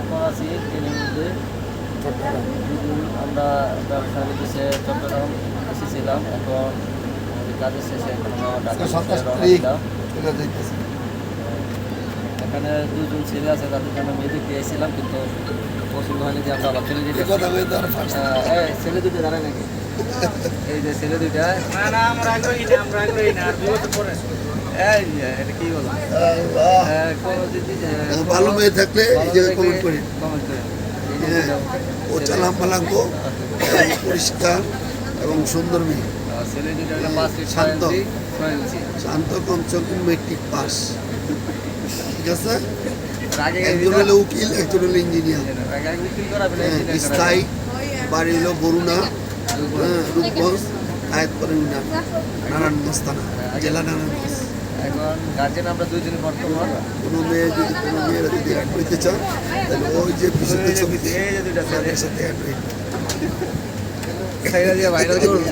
এখন আছি ট্রেনের মধ্যে আমরা ব্যবসা বিদেশে চট্টগ্রাম এসেছিলাম এখন কাজের শেষে এখন দুজন ছেলে আছে তাদের জন্য মেয়ে দেখতে এসেছিলাম কিন্তু পছন্দ হয়নি যে আমরা আবার চলে যেতে ছেলে দুটো দাঁড়ায় নাকি? এই যে ছেলে দুইটা। না না আমরা আগ্রহী না আমরা আগ্রহী না আর পরে এই যে, এটা কি বলো? আল্লাহ। আহ, কোনো যদি আহ, ভালো মেয়ে থাকলে এই জায়গায় কমেন্ট করেন করেন। এই হ্যাঁ, ও। চালাম পালাঙ্গ পরিষ্কার এবং সুন্দর মেয়ে। শান্ত। শান্ত কমচক মেট্রিক পাস ঠিক আছে? একজন হলো উকিল একজন হলো ইঞ্জিনিয়ার হ্যাঁ। স্থায়ী বাড়ি হলো বরুণা হ্যাঁ, রূপগঞ্জ আয়াতপুরের নারায়ণগঞ্জ থানা জেলা নারায়ণগঞ্জ। এখন গার্জেন আমরা দুইজনে বর্তমান। কোনো মেয়ে যদি কোনো মেয়েরা যদি অ্যাড করতে চান তাহলে ওই যে বিশুদ্ধ ছবিতে দুইটা ছেলে। সাথে অ্যাড ভাইরাল করব